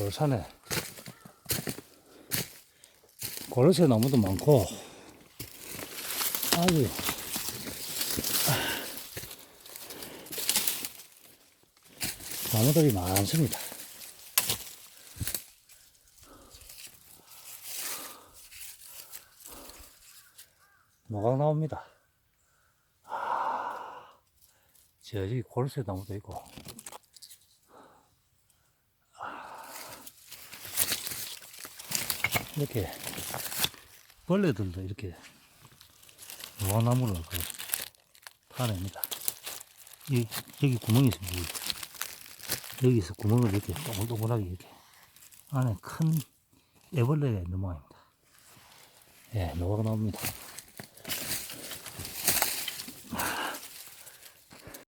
돌산에 고로쇠 나무도 많고. 아주 아, 나무들이 많습니다. 노각 나옵니다. 아, 저기 고로쇠 나무도 있고 이렇게 벌레들도 이렇게 무화나무를 그 파냅니다. 이, 여기 구멍이 있습니다. 여기. 여기서 구멍을 이렇게 동글동글하게 이렇게 안에 큰 애벌레가 있는 모양입니다. 예, 노화가 나옵니다.